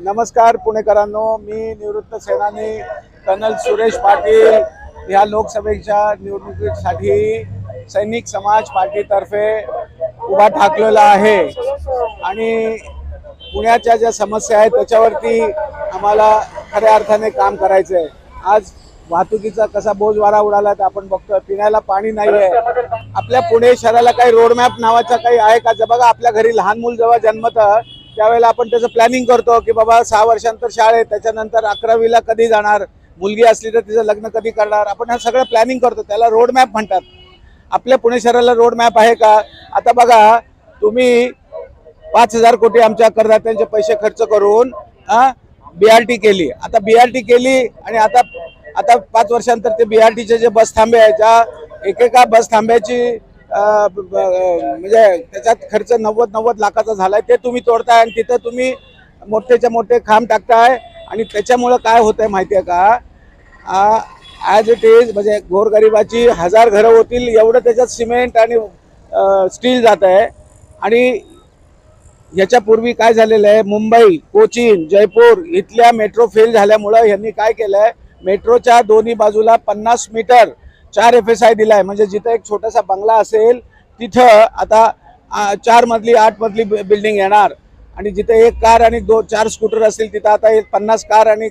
नमस्कार पुणेकरांनो मी निवृत्त सेनानी कर्नल सुरेश पाटील ह्या लोकसभेच्या निवडणुकीसाठी सैनिक समाज पार्टीतर्फे उभा ठाकलेला आहे. आणि पुण्याच्या ज्या समस्या आहेत त्याच्यावरती आम्हाला खऱ्या अर्थाने काम करायचं आहे. आज वाहतुकीचा कसा बोजवारा उडाला तर आपण बघतोय. पिण्याला पाणी नाही आहे आपल्या पुणे शहराला काही रोडमॅप नावाचा काही आहे का? जर बघा आपल्या घरी लहान मूल जेव्हा जन्मतं त्यावेळेला आपण त्याचं प्लॅनिंग करतो की बाबा सहा वर्षांतर शाळेत त्याच्यानंतर अकरावीला कधी जाणार मुलगी असली तर तिचं लग्न कधी करणार आपण ह्या सगळं प्लॅनिंग करतो. त्याला रोड मॅप म्हणतात. आपल्या पुणे शहराला रोड मॅप आहे का? आता बघा तुम्ही पाच हजार कोटी आमच्या करदात्यांचे पैसे खर्च करून बीआरटी केली. आता बीआरटी केली आणि आता आता पाच वर्षांतर ते बीआरटीचे जे बस थांबे आहेत त्या एकेका बस थांब्याची म्हणजे त्याच्यात खर्च नव्वद नव्वद लाखाचा झालाय ते तुम्ही तोडताय आणि तिथं तुम्ही मोठेच्या मोठे खांब टाकताय. आणि त्याच्यामुळं काय होतंय माहिती आहे का ॲज इट इज म्हणजे गोरगरिबाची हजार घरं होतील एवढं त्याच्यात सिमेंट आणि स्टील जात आहे आणि याच्यापूर्वी काय झालेलं आहे? मुंबई कोचीन जयपूर इथल्या मेट्रो फेल झाल्यामुळं यांनी काय केलंय? मेट्रोच्या दोन्ही बाजूला पन्नास मीटर चार एफ एस आय दिलाय. म्हणजे जिथं एक छोटासा बंगला असेल तिथं आता चार मजली आठ मजली बिल्डिंग येणार. आणि जिथे एक कार आणि दोन चार स्कूटर असतील तिथं आता एक पन्नास कार आणि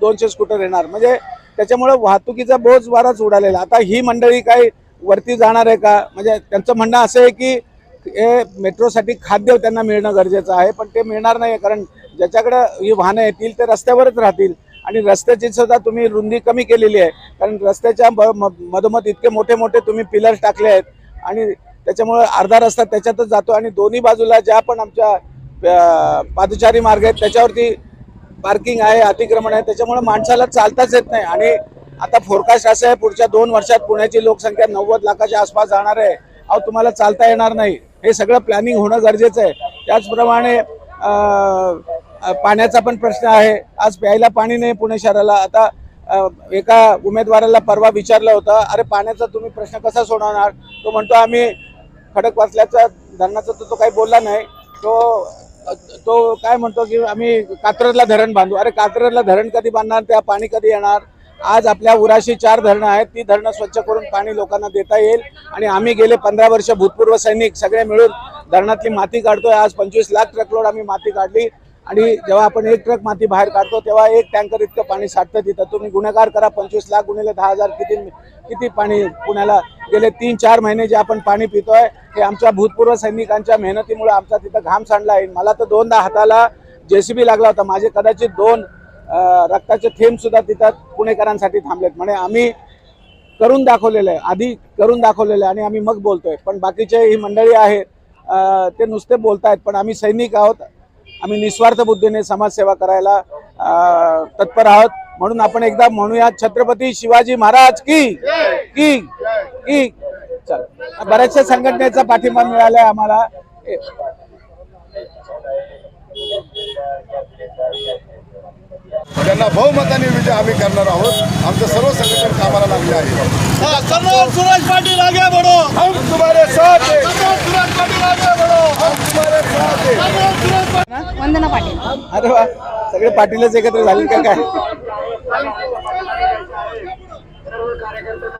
दोनशे स्कूटर येणार. म्हणजे त्याच्यामुळं वाहतुकीचा बोज बराच उडालेला. आता ही मंडळी काही वरती जाणार आहे का? म्हणजे त्यांचं म्हणणं असं आहे की हे मेट्रोसाठी खाद्य त्यांना मिळणं गरजेचं आहे पण ते मिळणार नाही कारण ज्याच्याकडं ही वाहनं येतील ते रस्त्यावरच राहतील. आणि रस्त्याची सुद्धा तुम्ही रुंदी कमी केलेली आहे. कारण रस्त्याच्या म- मधोमध इतके मोठे मोठे तुम्ही पिलर्स टाकले आहेत. आणि त्याच्यामुळे अर्धा रस्ता त्याच्यातच जातो आणि दोन्ही बाजूला ज्या पण आमच्या पादचारी मार्ग आहेत त्याच्यावरती पार्किंग आहे अतिक्रमण आहे. त्याच्यामुळे माणसाला चालताच येत नाही. आणि आता फोरकास्ट असं आहे पुढच्या दोन वर्षात पुण्याची लोकसंख्या नव्वद लाखाच्या आसपास जाणार आहे. अहो तुम्हाला चालता येणार नाही. हे सगळं प्लॅनिंग होणं गरजेचं आहे. त्याचप्रमाणे पाण्याचा पण प्रश्न आहे. आज प्यायला पाणी नाही पुणे शहराला. आता एका उमेदवाराला परवा विचारलं होतं अरे पाण्याचा तुम्ही प्रश्न कसा सोडवणार? तो म्हणतो आम्ही खडक वाचल्याचा धरणाचा तो तो काही बोलला नाही. तो तो काय म्हणतो की आम्ही कात्रजला धरण बांधू. अरे कात्रजला धरण कधी बांधणार? त्या पाणी कधी येणार? आज आपल्या उराशी चार धरणं आहेत. ती धरणं स्वच्छ करून पाणी लोकांना देता येईल आणि आम्ही गेले पंधरा वर्ष भूतपूर्व सैनिक सगळे मिळून धरणातली माती काढतोय. आज पंचवीस लाख ट्रकलोड आम्ही माती काढली. आणि जेव्हा आपण एक ट्रक माती बाहेर काढतो तेव्हा एक टँकर इतकं पाणी साठतं तिथं. तुम्ही गुन्हेगार करा पंचवीस लाख गुणिले दहा हजार किती किती पाणी पुण्याला गेले तीन चार महिने जे आपण पाणी पितोय हे आमच्या भूतपूर्व सैनिकांच्या मेहनतीमुळे आमचा तिथं घाम सांडला आहे. मला तर दोनदा हाताला जेसीबी लागला होता. माझे कदाचित दोन रक्ताचे थेंब सुद्धा तिथं पुणेकरांसाठी थांबलेत. म्हणजे आम्ही करून दाखवलेलं आहे. आधी करून दाखवलेलं आहे आणि आम्ही मग बोलतोय. पण बाकीचे ही मंडळी आहेत ते नुसते बोलतायत पण आम्ही सैनिक आहोत. आम्ही निस्वार्थ बुद्धीने समाजसेवा करायला तत्पर आहोत. म्हणून आपण एकदा म्हणूया छत्रपती शिवाजी महाराज की की की चल. बऱ्याचशा संघटनेचा पाठिंबा मिळालाय आम्हाला. त्यांना बहुमताने विजय आम्ही करणार आहोत. आमचं सर्व संघटन कामाला लागले आहे. कर्नल सुरेश पाटील आगे बढ़ो. हम तुम्हारे साथ हैं. कर्नल सुरेश पाटील आगे बढ़ो. हम तुम्हारे साथ हैं. वंदना पाटील. अरे वा सगळे पाटीलच एकत्र झाले का काय?